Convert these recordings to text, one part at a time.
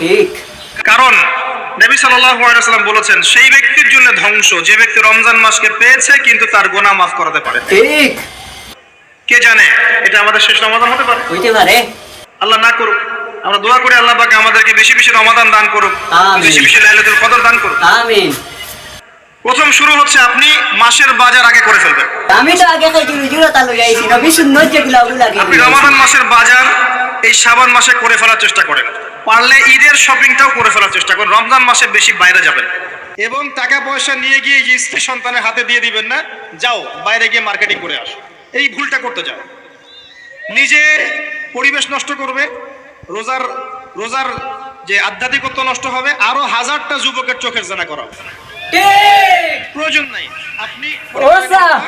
ঠিক কারণ নবী সাল্লাল্লাহু আলাইহি ওয়াসাল্লাম বলেছেন সেই ব্যক্তির জন্য ধ্বংস যে ব্যক্তি রমজান মাসকে পেয়েছে কিন্তু তার গোনা মাফ করাতে পারে ঠিক কে জানে এটা আমাদের শেষ রমাদান হতে পারে? হইতে পারে। আল্লাহ না করুক আমরা দোয়া করি আল্লাহ পাক আমাদেরকে বেশি বেশি রমাদান দান করুক বেশি বেশি লাইলাতুল কদর দান করুক। আমিন। প্রথম শুরু হচ্ছে আপনি মাসের বাজার আগে করে ফেলবেন। আমি তো আগে খাইছি রুজুরতা লই আইছি নবী সুন্নত যেগুলো ওগুলো আগে আপনি রমাদান মাসের বাজার এই শ্রাবণ মাসে করে ফেলার চেষ্টা করেন। পারলে ঈদের শপিংটাও করে ফেলার চেষ্টা করেন। রমজান মাসে বেশি বাইরে যাবেন। এবং টাকা পয়সা নিয়ে গিয়ে যে স্ত্রী সন্তানের হাতে দিয়ে দিবেন না যাও বাইরে গিয়ে মার্কেটিং করে আসো। এই ভুলটা করতে যাও। নিজে পরিবেশ নষ্ট করবে রোজার রোজার যে আধ্যাত্মিকত্ব নষ্ট হবে আরও হাজারটা যুবকের চোখের জানা করা প্রয়োজন নাই আপনি ও স্যার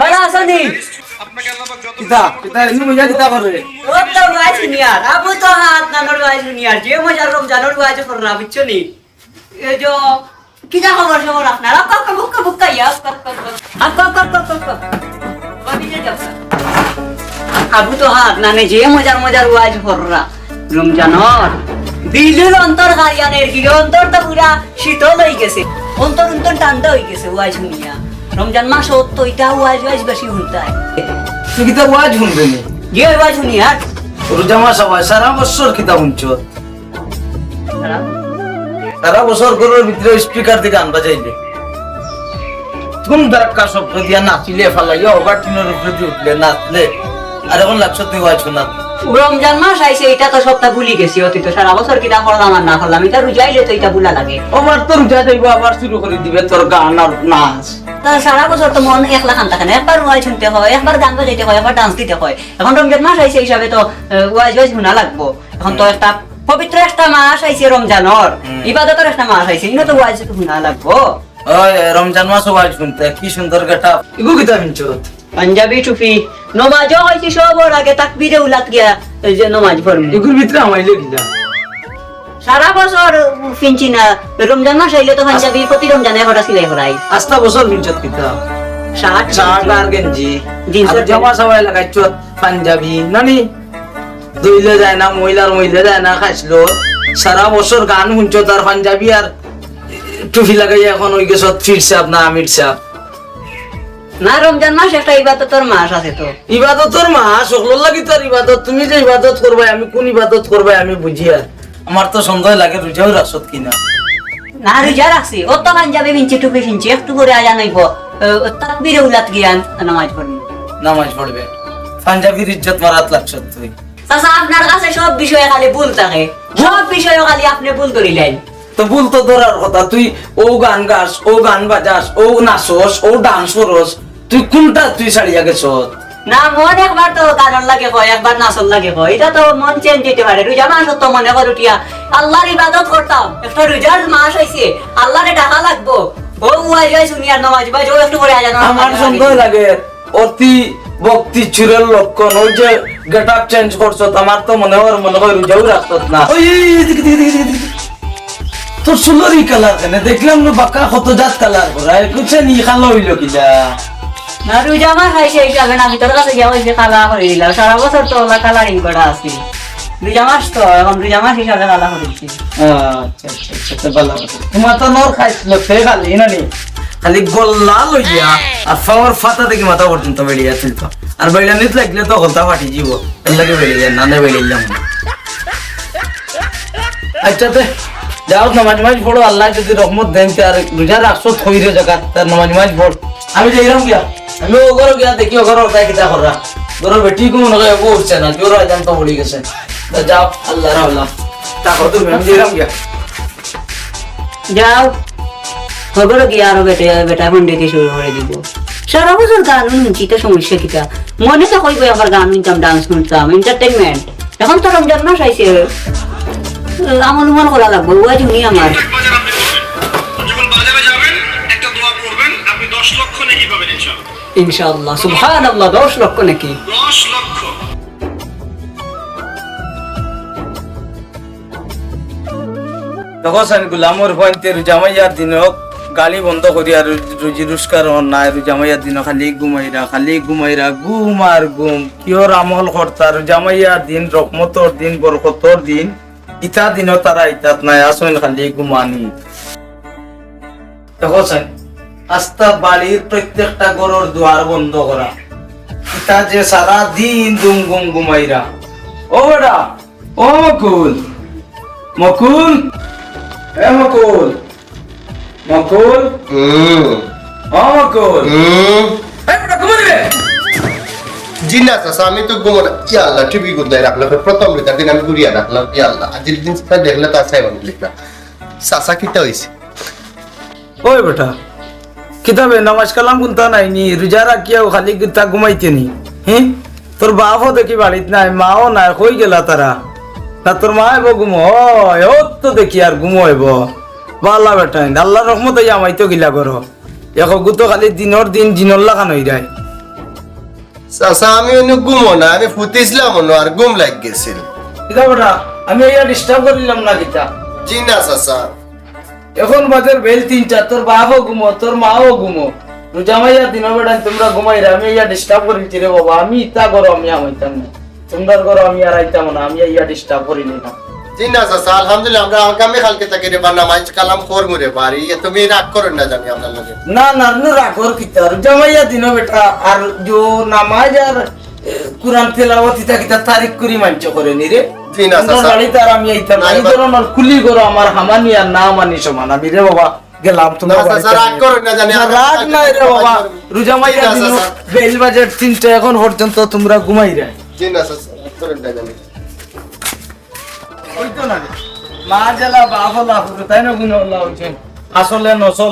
ভালো আপনাকে আল্লাহ পাক যত কিতা কিতা ইনু মজা কিতা করে ও তো ওয়াজ নিয়ার আবু তো হাত যে বুঝছ নি এই যে কিটা খবর খবর আপনার আপ কাপ কাপ কাপ কাপ ইয়া কাপ কাপ আপ কাপ কাপ কাপ কাপ বাবি যে যাও আবু তো হাত নানে যে মজার মজার ওয়াজ কররা রমজানর দিলের অন্তর গারিয়ানের কি অন্তর তো পুরা শীতল হয়ে গেছে অন্তর অন্তর ঠান্ডা হয়ে গেছে ওয়াজ শুনিয়া। রমজান মাস তো এটা ওয়াজ ওয়াজ বেশি শুনতায় তুই কিতা ওয়াজ শুনবে নি। ওয়াজ শুনিয়া রোজা মাস হয় সারা বছর কিতা শুনছ? সারা? বছর ভিতরে স্পিকার দিকে আনবা যাইলে কোন দারাক্কা শব্দ দিয়া নাচিলে ফালাইয়া ওভার টিনের উপরে উঠলে নাচলে? আর এখন লাগছো তুই ওয়াজ শোনা রমজান মাস আইছে এটা তো সপ্তাহ ভুলি গেছি অতীত সারা বছর কিটা করলাম আর না করলাম এটা রুজাইলে তো এটা ভুলা লাগে। আমার তো রোজা যাইব আবার শুরু করে দিবে তোর গান আর নাচ। তা সারা বছর তো মন একলা খান থাকে না একবার ওয়াজ শুনতে হয় একবার গান বাজাইতে হয় একবার ডান্স দিতে হয়। এখন রমজান মাস আইছে হিসাবে তো ওয়াজ ওয়াজ শোনা লাগবো। এখন তো একটা পবিত্র একটা মাস আইছে রমজানর। ইবাদতের একটা মাস আইছে ইনো তো ওয়াজ শোনা লাগবো। ওই রমজান মাস ওয়াজ শুনতে কি সুন্দর গেটা। ইগু কিতা পাঞ্জাবি টুপি নমাজও হয়েছে সবর আগে তাকবিরে উলাত গিয়া এই যে নমাজ পড়মি ইগুর ভিতরে আমাইলে কিলা সারা বছর ফিনছি না রমজান মাস আইলে তো পাঞ্জাবি প্রতি রমজানে একটা সিলাই করাই আস্তা বছর শুনছত কিতা শার্ট শার্ট আর গেঞ্জি জিন্সের জামা সবাই লাগাইছ পাঞ্জাবি। নানি দইলে যায় না মহিলার মহিলা যায় না খাইছিল। সারা বছর গান শুনছ তার পাঞ্জাবি আর টুপি লাগাই এখন ওই গেছত ফির সাপ না আমির সাপ না রমজান মাস একটা ইবাদতর মাস আছে তো। ইবাদতর মা সকল লাগি তোর ইবাদত। তুমি যে ইবাদত করবে আমি কোন ইবাদত করবে আমি বুঝি আর। আমার তো সন্দেহ লাগে রুজাও রাখছত কিনা না। রোজা রাখছি। ও তো পাঞ্জাবি ফিনছি টুপি ফিনছি একটু করে আয়া নাইব তাকবিরে উলাত গিয়া নামাজ পড়বি নামাজ পড়বে। পাঞ্জাবির ইজ্জত মারাত লাগছত তুই। চাচা আপনার কাছে সব বিষয়ে খালি ভুল থাকে। সব বিষয়ে খালি আপনি ভুল ধরিলেন। তো ভুল তো ধরার কথা। তুই ও গান গাস ও গান বাজাস ও নাচস ও ডান্স করস। তুই কোনটা তুই ছাড়িয়া গেছ না মন একবার তো গানর লাগে হয় একবার নাচর লাগে হয়। এটা তো মন চেঞ্জ হইতে পারে। রোজা মাস তো মনে করো উঠিয়া। আল্লাহর ইবাদত করতাম। একটা রোজার মাস হইছে আল্লাহরে ডাকা লাগবো। ও যাই শুনিয়ার নামাজ বাজ ও একটু করে আজান আমার সন্দেহ লাগে অতি ভক্তি চুরের লক্ষণ। ওই যে গেট আপ চেঞ্জ করছ আমার তো মনে হয় মনে হয় রুজাও রাখত না। ওই তোর সুন্দরই কালার কেন? দেখলাম না বাঁকা কত জাত কালার করা কুছে নি খালো হইল কিলা না রোজা মাস হইছে হিসাবে না ভিতর কাছে গিয়া হইছে কালা করে দিলাম সারা বছর তো ওলা কালারিং করা আছে। রোজা মাস তো এখন রোজা মাস হিসাবে কালা করে দিচ্ছি আচ্ছা আচ্ছা আচ্ছা তো ভালো। তোমার তো নর খাইছিল সে খালি না নি? খালি গল্লা লইয়া আর ফাওয়ার ফাতা দেখি মাথা পর্যন্ত বেরিয়ে আসছিল আর বেড়িয়া নিত লাগলে তো গলতা ফাটি যাব এর লাগে বেরিয়ে যায় না যাম আচ্ছা তে যাও নামাজ মাজ পড়ো আল্লাহ যদি রহমত দেন তে আর রোজা রাখছো থই রে জায়গা তার নামাজ মাজ পড়। আমি যাইরাম গিয়া আমি ও ঘর দেখি, ও তাই কিতা করা ঘর বেটি উঠছে না, জোর তো গেছে। তা যাও আল্লাহ তুমি আমি যাইরাম গিয়া। যাও। খবর বেটা বেটা শুরু করে দিব? সারা বছর গান শুনছি তো সমস্যা কিটা? মনে তো কইব আবার গান শুনতাম ডান্স শুনতাম এন্টারটেনমেন্ট এখন তো রমজান মাস আইছে। আমল উমল করা লাগবো ওয়া শুনি আমার। ইনশাআল্লাহ। ইনশাআল্লাহ সুবহানাল্লাহ দশ লক্ষ নাকি? দশ লক্ষ। তখন গুলামর পয়েন্টের জামাইয়ার দিন হোক গালি বন্ধ করি আর রুজি নাই দিন খালি ঘুমাইরা খালি ঘুমাইরা ঘুম আর ঘুম। কিয়র আমল কর্তার জামাইয়া দিন রকমতর দিন বরকতর দিন ইতা দিনও তারা ইতাত নাই আসেন খালি ঘুমানি। দেখো চাই আস্তা বাড়ির প্রত্যেকটা গরুর দুয়ার বন্ধ করা। ইতা যে সারা দিন দুম গুম ঘুমাইরা। ও বেটা ও মকুল। মকুল? এ মকুল। মকুল? ও মকুল। হুম। এই বেটা ঘুমালি রে জি না চাচা আমি তো ঘুমো না ইয়া আল্লাহ টিভি গুদাই রাখলাম প্রথম রেতার দিন আমি ঘুরিয়া রাখলাম ইয়া আল্লাহ। আজির দিন দেখলে তো আসাই বানি লিখলা কিটা হয়েছে ওই বেটা কিতাবে নামাজ কালাম গুনতা নাই নি রোজা রাখিয়াও খালি গুতা ঘুমাইতে নি। হ্যাঁ তোর বাপও দেখি বাড়িত নাই মাও নাই কই গেলা তারা। না তোর মা এব ঘুম হয় তো দেখি আর ঘুম হইব বাল্লা বেটা আল্লাহ রহমত আমাইতো গিলা করো। এখন গুতো খালি দিনর দিন দিনর লাগান হই যায়। চাচা আমি অন্য ঘুমো না আমি ফুটিছিলাম অন্য আর ঘুম লাগ গেছিল। কিতা বেটা আমি ইয়া ডিস্টার্ব করিলাম না কিতা। জি না চাচা। এখন বাজার বেল তিনটা তোর বাপও ঘুমো তোর মাও ঘুমো। রোজা মাইয়া দিন বেড়ান তোমরা ঘুমাইরা আমি ইয়া ডিস্টার্ব করিছি রে বাবা আমি ইতা করো আমি আমাইতাম না। তোমরা করো আমি আর আইতাম না আমি ইয়া ডিস্টার্ব করিনি না জি না চাচা আলহামদুলিল্লাহ আমরা আগামী কালকে তাকে রে বা নামাজ কালাম করব রে বাড়ি। তুমি রাগ করেন না জানি আপনার লগে। না না নু রাগর কিতা রোজা মাইয়া দিন বেটা আর जो নামাজ আর কুরআন তেলাওয়াত ইতা কিতা তারিখ করি মানচ করে নি রে। জি না, তোমরা আর আমি আইতাম না না, এই ধরনের কুলি করো আমার হামানি আর না মানি সমান। আমি রে বাবা গেলাম তোমরা বাড়িতে। রাগ করেন না, জানি রাগ নাই রে বাবা। রোজা মাইয়া দিন বেল বাজার তিনটা এখন পর্যন্ত তোমরা ঘুমাই রে জি না রাগ করেন না জানি। হইতো না মা জেলা বাফলা হুরু তাই না গুণ আল্লাহ হইছেন? আসলে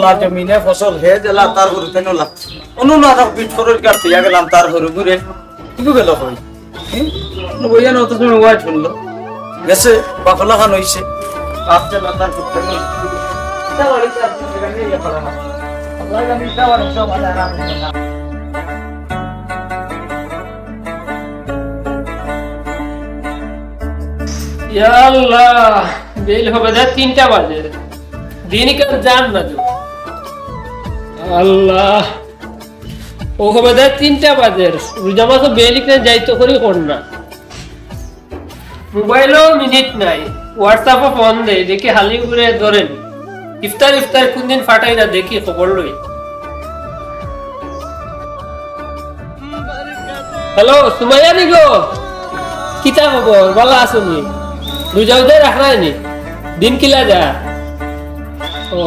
আর জমিনে ফসল হে জেলা তার হুরু তাই নলা অনু না রাখ বিট ফরল কাট দিয়া গেলাম তার হুরু ঘুরে। কি গেল কই? বইয়া না তো ওয়াই শুনলো গেছে বাফলা খান হইছে। বাপ জেলা তার হুরু তাই নলা তাওয়ালি চার দিন নিয়ে পড়া না আল্লাহ ইয়া বেল হবে যা তিনটা বাজে। দিন কেন জান না তো আল্লাহ ও হবে যা তিনটা বাজে। রোজা মাস বেল কেন যাইতো করি কোন না। মোবাইলও মিনিট নাই হোয়াটসঅ্যাপও ফোন দেয় দেখি হালি ঘুরে ধরেন। ইফতার ইফতার কোন দিন ফাটাই না, দেখি খবর লই। হ্যালো, সুমাইয়া নি গো? কিতা খবর? ভালো আছো নি? রোজা উদয় রাখা নি? দিন কিলা যা। ও,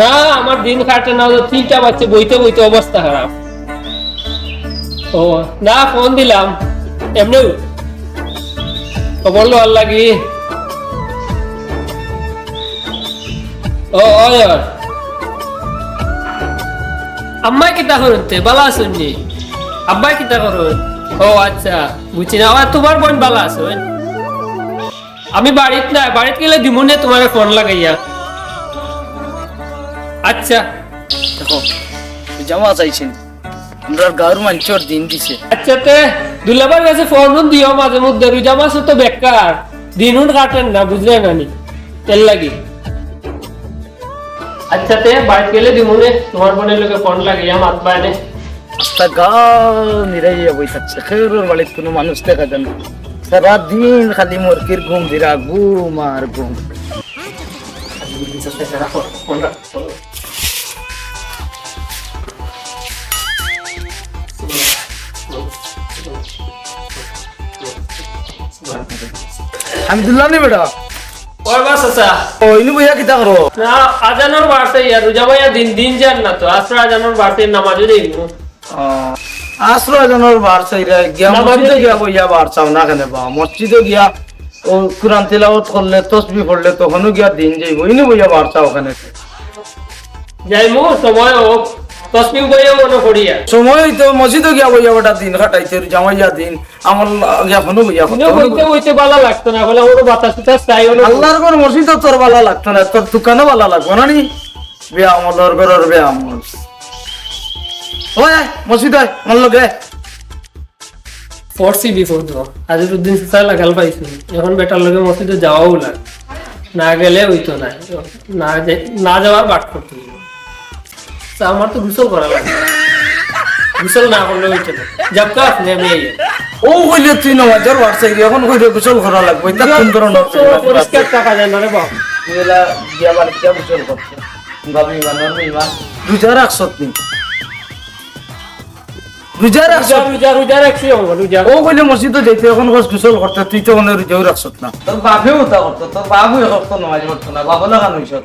না, আমার দিন কাটে না তিনটা বাচ্চা বইতে বইতে অবস্থা খারাপ। ও, না, ফোন দিলাম। এমনি খবর লো আল্লাহ কি? ও। আম্মাই করতে? বালা আব্বাই করুন ও আচ্ছা। বুঝছি না তোমার বোন বালা আছে আমি বাড়িত না বাড়িত গেলে দিমুনে তোমার ফোন লাগাইয়া। আচ্ছা। দেখো জামা চাইছেন। আমরা গাঁর মানুষের দিন দিছে। আচ্ছা তে। দুলাবার কাছে ফোন দিও মাঝে মধ্যে রোজা মাস তো বেকার। দিনুন কাটেন না বুঝলে না নি তেল লাগি। আচ্ছা তে বাড়িতে গেলে দিমুনে তোমার বোনের লোকে ফোন লাগাইয়া মাত বাইনে আস্তা গাঁও নিরাইয়া বই থাকছে খেরোর কোনো মানুষ দেখা যায় না। সারা দিন খালি মুরগির ঘুম দিরা ঘুম আর ঘুম। আলহামদুলিল্লাহ নি বেটা। ওর বাস আচ্ছা ও ইনু বইয়া কিতা করো? না আজানোর বাড়তে ইয়া রোজা ভাইয়া দিন দিন যান না তো আসলে আজানোর বাড়তে নামাজও দেই আশ্রয় জনের বার চাইরা গিয়া মসজিদে গিয়া বইয়া বার চাও না কেন বা? মসজিদে গিয়া ও কোরআন তেলাওয়াত করলে তসবি পড়লে তখনও গিয়া দিন যাইব। ইনু বইয়া বার চাও ওখানে যাই মু সময় হোক বইয়া মনে সময় তো মসজিদে গিয়া বইয়া ওটা দিন কাটাইতে জামাইয়া দিন আমার গিয়া ফোনও বইয়া কিন্তু বইতে বইতে ভালো লাগতো না বলে ওর বাতাস টাতাস চাই হলো আল্লাহর ঘর মসজিদ তোর ভালো লাগতো না তোর দোকানে ভালো লাগবো না নি? বে আমলর ঘরের বে ওই মসজিদ আয় আমার লগে পড়ছি বিপদ। আজিরুদ্দিন সিসার লাগাল পাইছি। এখন বেটার লগে মসজিদে যাওয়াও লাগে না গেলে হইতো না। না না যাওয়ার বাট করতে। তা আমার তো গোসল করা লাগে। গোসল না করলে হইতো না। যাবকা আপনি আমি ও কইলে তুই নমাজের বাড়ছে এখন কইলে গোসল করা লাগবে। এটা কোন ধরনের পরিষ্কার টাকা যায় না রে বাপ। মেলা গিয়া বাড়ি গিয়া গোসল করছে। ভাবি ইমান ইমান। রোজা রাখছত নি রোজা রোজা রোজা রোজা রাখছি আমার রোজা। ও কইলে মসজিদে যাইতে এখন গোসল করতে তুই তো মনে রোজাও রাখছত না। তোর বাপেও তা করতো তোর বাবু নমাজ করতো না বাবা লাগান হইছত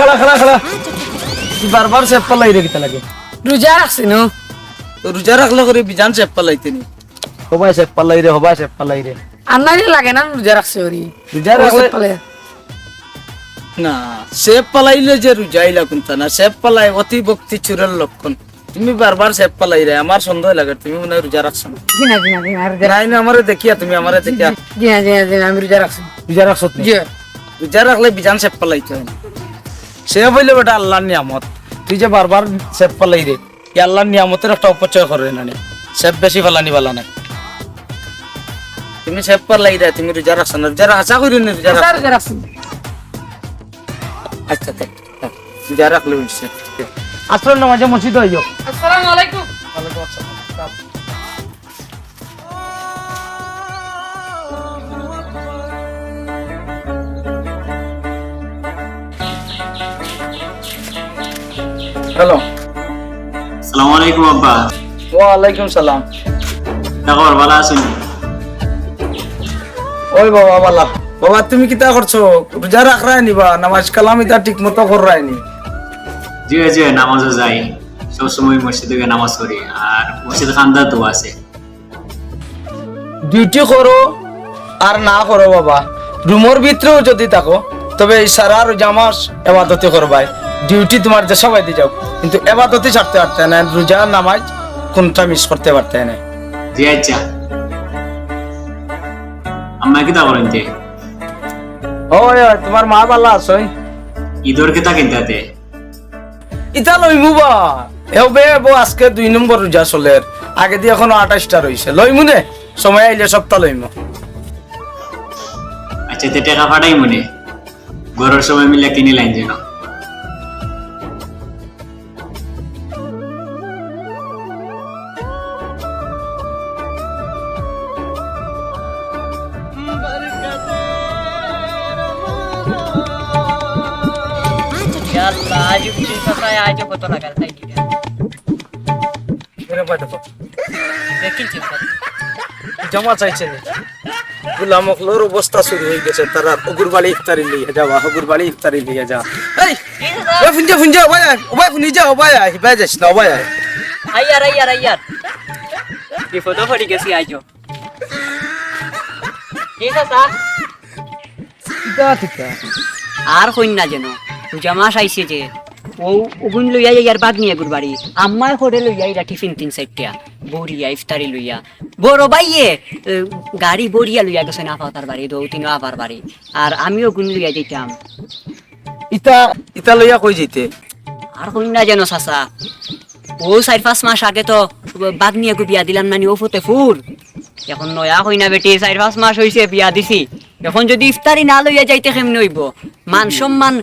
খালা খালা খালা। বারবার সেপ পালাই রে কিতা লাগে রোজা রাখছি নো? রোজা রাখলে করে বিজান সেপ পালাইতে নি হবাই সেপ পালাই রে হবাই সেপ পালাই রে আন্নারে লাগে না রোজা রাখছে ওরি রোজা রাখলে না সেপ পালাইলে যে রোজাইলা কোনটা না সেপ পালাই অতি ভক্তি চুরের লক্ষণ। তুমি বারবার সেপ পালাই রে আমার সন্দেহ লাগে তুমি মনে হয় রোজা রাখছো না আমারে দেখিয়া তুমি আমারে দেখিয়া। আমি রোজা রাখছি রোজা রাখছো রোজা রাখলে বিজান সেপ পালাইতে হয় সে বললে বেটা আল্লাহর নিয়ামত। তুই যে বারবার সেপ পালাই রে এই আল্লাহর নিয়ামতের একটা অপচয় করে না সেপ বেশি পালানি পালা না তুমি সেপ পালাই রে তুমি রোজা রাখছো না। রোজা আশা করি না রোজা রাখছি। আচ্ছা। রোজা রাখলে আসলে নামাজে মসজিদ হয়ে যাও আসসালামু আলাইকুম। হ্যালো। আলাইকুম আব্বা। ওয়ালাইকুম সালাম। দেখো ভালো আছেন? ওই বাবা বালা। বাবা তুমি কিতা করছ? রোজা নিবা নামাজ কালাম ইতা ঠিক মতো নি জি জি নামাজও যাই। সবসময় মসজিদে গিয়ে নামাজ পড়ি। আর মসজিদ খান্দা তো আছে। ডিউটি করো আর না করো বাবা। রুমের ভিতরেও যদি থাকো তবে এই সারা রোজা মাস এবাদতি করবাই। ডিউটি তোমার যে সবাই দিয়ে যাও। কিন্তু এবাদতি ছাড়তে পারতে না রোজা নামাজ কোনটা মিস করতে পারতে না। জি আচ্ছা। আম্মা তে ওই ওই, তোমার মা কিনতে ইতা লইমু বা। এও বে আজকে দুই নম্বর রোজা চলের আগে দিয়ে এখনও আঠাশটা রয়েছে লইমু নে? সময় আইলে সপ্তাহ লইমু। আচ্ছা তে টাকা ফাটাই মনে ঘরের সময় মিলে কিনে লাইন যেন। ইয়াল্লা আজ বুঝি সকায় আজ কত লাগাল তাই কি দেখি চিন্তা জমা চাইছে নি গুলামকলোর অবস্থা শুরু হয়ে গেছে তারা অগুর বাড়ি ইফতারি লিয়ে যাওয়া অগুর বাড়ি ইফতারি লিয়ে যা এই ওই ফুঞ্জা ফুঞ্জা ওবাই আয় ওবাই যাস না ওবাই আয় আইয়ার আইয়ার আইয়ার বিপদ পড়ি গেছি আইজো ঠিক আছে আর হইন না যেন পূজা মাস আইছে যে ও ওগুন লইয়া যাই আর বাগ নিয়ে গুর বাড়ি আম্মার করে লইয়া ইরা টিফিন তিন চারটা বড়িয়া ইফতারি লইয়া বড় বাইয়ে গাড়ি বড়িয়া লইয়া গেছে না আপাতার বাড়ি দৌ তিন আপার বাড়ি আর আমিও গুন লইয়া যেতাম ইতা ইতা লইয়া কই যেতে আর হইন না যেন চাচা। ও চার পাঁচ মাস আগে তো বাগ নিয়ে বিয়া দিলাম নানি ও ফতে ফুর এখন নয়া হই না বেটি চার পাঁচ মাস হইছে বিয়া দিছি। এখন যদি ইফতারি না লইয়া যাইতে কেমনে হইব? মান সম্মান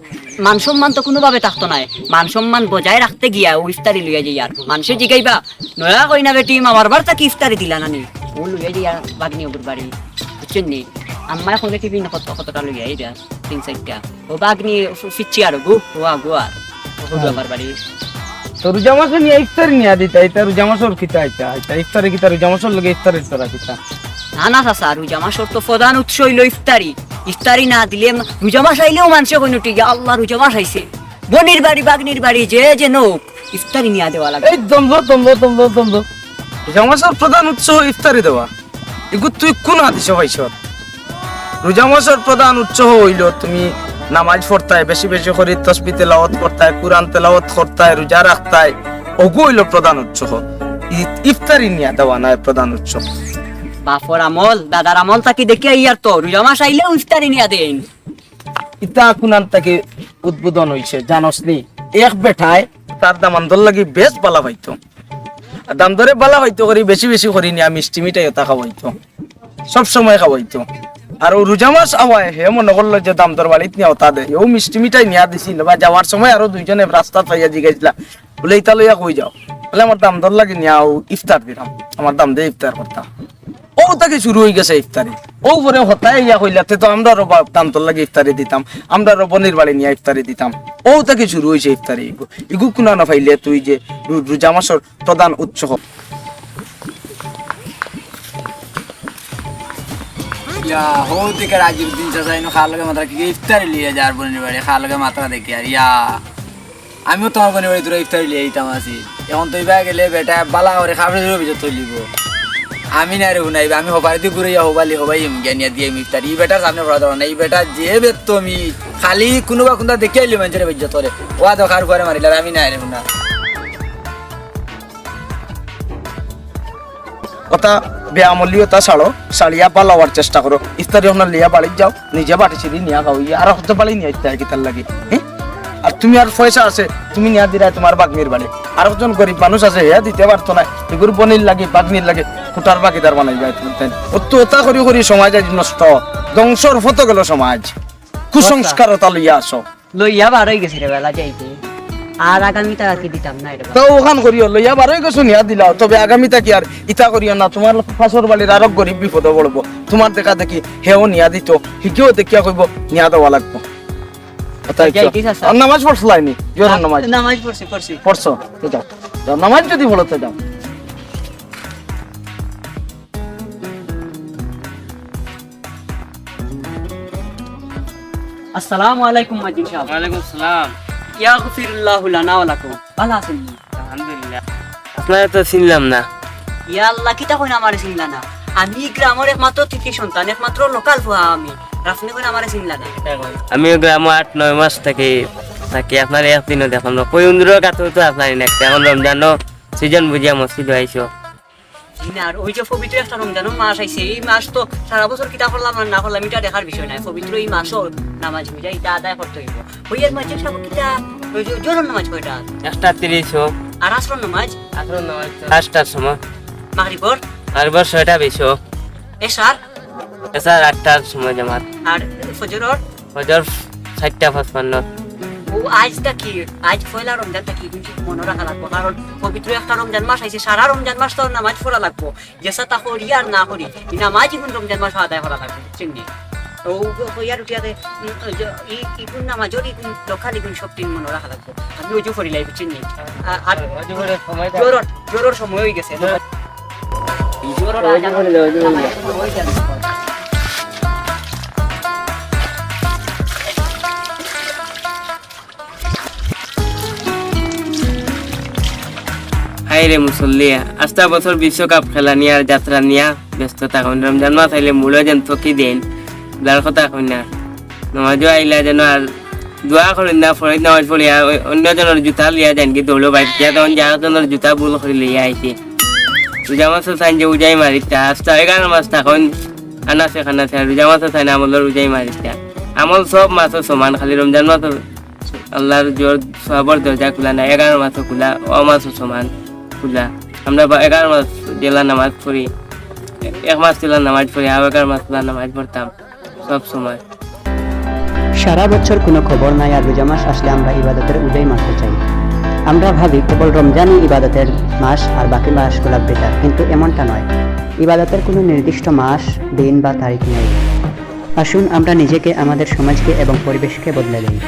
মান সম্মান তো কোনোভাবে থাকতো নাই। মান সম্মান বজায় রাখতে গিয়া ও ইফতারি লইয়া যাই আর। মানুষে জিগাইবা নয়া কই না বেটি মামার বার তাকে ইফতারি দিলা নানি ও লইয়া যাই আর বাগনি ওগুর বাড়ি। বুঝছেন নি? আম্মা এখন টিফিন কত কতটা লইয়া এই দেয়া তিন চারটা। ও বাগনি ফিচ্ছি আর গু গোয়া গোয়া। আমার বাড়ি। তো রোজা মাসে নিয়ে ইফতারি নিয়ে দিতা ইতা রোজা কিতা ইতা ইফতারি কিতা রোজা মাসের লগে ইফতারি তোরা কিতা? না না চাচা রোজা মাসের তো প্রধান উৎস হইল ইফতারি। ইফতারি না দিলে রোজা মাস আইলেও মানুষে কইন ঠিক আল্লাহ রোজা মাস আইছে বনির বাড়ি, বাগনির বাড়ি যে যে নৌক, ইফতারি নিয়ে দেওয়া লাগে। এই দমলো দমলো দমলো দমলো রোজা মাসের প্রধান উৎস ইফতারি দেওয়া। এগুলো তুই কোন হাদিসে পাইছ? রোজা মাসের প্রধান উৎস হইল তুমি নামাজ পড়তায়, বেশি বেশি করে তসবি তেলাওয়াত করতায়, কোরআন তেলাওয়াত করতায়, রোজা রাখতায়, ওগু হইল প্রধান উৎস। ইফতারি নিয়ে দেওয়া নয় প্রধান উৎস। বাপর আমল, দাদার আমল তাকে দেখে ইয়ার তো রোজা মাস আইলে ইফতারি নিয়া দেন। ইতা কুনান তাকে উদ্বোধন হইছে, জানস নি। এক বেঠায় তার দাম আন্দোলন লাগি বেশ বালা পাইতো। দাম ধরে বালা পাইতো করি, বেশি বেশি করি নিয়ে মিষ্টি মিঠাই ওটা খাওয়াইতো। সব সময় খাওয়াইতো। আর ও রোজা মাস আওয়ায় হে মনে করল যে দাম দর বাড়িত নিয়ে ওটা দে। ও মিষ্টি মিঠাই নিয়া দিছিল বা যাওয়ার সময় আরও দুইজনে রাস্তা পাইয়া জিগাইছিলা। বলে, ইতা লইয়া কই যাও? বলে, আমার দাম দর লাগে নিয়া ইফতার দিলাম। আমার দাম দিয়ে ইফতার করতাম ও তাকে শুরু হয়ে গেছে ইফতারি। ও পরে হতায় ইয়া কইলাতে তো আমরা লাগে ইফতারি দিতাম। আমরা রো বনির বাড়ি নিয়ে ইফতারি দিতাম। ও তাকে শুরু হয়েছে ইফতারি। ইগু কুনা না তুই যে প্রধান উৎস হো থেকে রাজীব দিন চাচাই নো খাওয়ার লগে মাত্রা কি আমিও তোমার বোনের বাড়ি তোরা ইফতারি লিয়ে দিতাম আছি। এখন তুই বা গেলে বেটা বালা করে খাবার ভিতর তুলিব আমি না রে শুনাইবে আমি হবারি দিয়ে ঘুরে হবালি, হবাই জ্ঞানিয়া দিয়ে ইফতারি ই বেটার সামনে পড়া দেওয়া না বেটা যে বেত আমি খালি কোনোবা কোনটা দেখে আইলি মানুষের বেজ্জত তোরে ওয়া দোকার করে মারিলার, আমি না রে শুনা কথা বেআমলিয়তা ছাড়ো সারিয়া পালাওয়ার চেষ্টা করো। ইফতারি আপনার লিয়া বাড়ি যাও, নিজে বাটি ছিড়ি নিয়া খাও আর হতে পারি নিয়ে ইফতারি কিতার লাগে হ্যাঁ? তুমি আর পয়সা আছে তুমি নিয়া দিলাই তোমার বাগনির বাড়ি। আর একজন গরিব মানুষ আছে হে দিতে পারতো না। এগুলো বনির লাগে বাগনির লাগে কুটার বাকিদার বানাই যায় ও তো ওটা করি করি সমাজ আজ নষ্ট। ধ্বংসর ফটো গেল সমাজ। কুসংস্কারতা লইয়া আসো লইয়া বার হয়ে গেছে রে বেলা যাইতে। আর আগামীটা কি দিতাম না এটা তো ওখান করিও লইয়া বারোই গেছো নিয়া দিলাও তবে আগামীটা কি আর ইটা করিও না তোমার ফাঁসর বাড়ির আরও গরিব বিপদে পড়ব। তোমার দেখা দেখি হেও নিয়া দিত। শিখিও দেখিয়া কইব নিয়া দেওয়া লাগবো। নামাজ পড়ছলাইনি? জোর নামাজ। নামাজ পড়ছি পড়ছি। পড়ছো? তো যাও। যাও, নামাজ যদি বলো তো যাও। আসসালামু আলাইকুম মাজিদ সাহেব ওয়ালাইকুম সালাম। ইয়াগফিরুল্লাহু লানা ওয়া লাকুম। ভালো আছেন? আলহামদুলিল্লাহ। আপনারা তো চিনলাম না। ইয়া আল্লাহ কিতা কইনা আমারে চিনলা না? আমি গ্রামের একমাত্র তৃতীয় সন্তান একমাত্র লোকাল ফুয়া আমি। আমিও গ্রামে আট নয় মাস থাকি থাকি। আপনার একদিনও দেখলাম না কই উন্দর কাতো তো আপনার নেক্সট এখন রমজানও সিজন বুঝিয়া মসজিদ আইসো। আর ওই যে পবিত্র একটা রমজানের মাস আইছে এই মাস তো সারা বছর কিতা করলাম আর না করলাম এটা দেখার বিষয় নাই। পবিত্র এই মাসও নামাজ বুঝা এটা আদায় করতে হইব। ওই এর মাঝে সব কিতা ওই যে জোরের নামাজ কয়টা? একটা তিরিশ হোক আর আসর নামাজ? আসর নামাজ পাঁচটার সময়। মাগরিবর? আর এবার ছয়টা বেশি হোক এছাড়া আটটার সময় জামাত। আর ফজরর হজর চারটা পাঁচপান্ন। ও আজটা কি? আজ পয়লা রমজানটা কি? মনে রাখা লাগবো কারণ পবিত্র একটা রমজান মাস আইছে সারা রমজান মাস তো নামাজ পড়া লাগবো। যেসা তা করি আর না করি নামাজ ইগুন রমজান মাস আদায় করা লাগবে চিনি ও হইয়ার উঠিয়াতে ইগুন নামাজর ইগুন লক্ষাল ইগুন সব দিন মনে রাখা লাগবো। আমি ওই করি লাইব চিনি আর জোরর জোরর সময় হয়ে গেছে। জোরর আজান হয়ে যাবে হাই রে মুসল্লিয়া আস্তা বছর বিশ্বকাপ খেলা নিয়ে আর যাত্রা নিয়ে ব্যস্ত থাকুন রমজান মাস আইলে মূল্য যেন থকি দেন যার কথা কই না। নমাজও আইলা যেন আর দোয়া করেন না ফরিদ নামাজ পড়িয়া অন্যজনের জুতা লিয়া যান কি দৌড়ো বাইক দিয়া, তখন যারজনের জুতা ভুল করে লিয়া আইছে। রোজা মাসও চাইন যে উজাই মারিতা আস্তা এগারো মাস থাকুন আনাছে খানাছে আর রোজা মাসও চাইন আমলের উজাই মারিতা আমল সব মাসও সমান, খালি রমজান মাসও আল্লাহর জোর সবর দরজা খোলা না এগারো মাসও খোলা ও মাসও সমান। খোলা আমরা এগারো মাস জেলা নামাজ পড়ি। এক মাস জেলা নামাজ পড়ি, আর এগারো মাস জেলা নামাজ পড়তাম সব সময়। সারা বছর কোনো খবর নাই, আর রোজা মাস আসলে আমরা ইবাদতের উদয় মারতে চাই। আমরা ভাবি কেবল রমজানই ইবাদতের মাস আর বাকি মাসগুলো বেটার কিন্তু এমনটা নয়। ইবাদতের কোনো নির্দিষ্ট মাস, দিন বা তারিখ নেই। আসুন আমরা নিজেকে, আমাদের সমাজকে এবং পরিবেশকে বদলে দিই।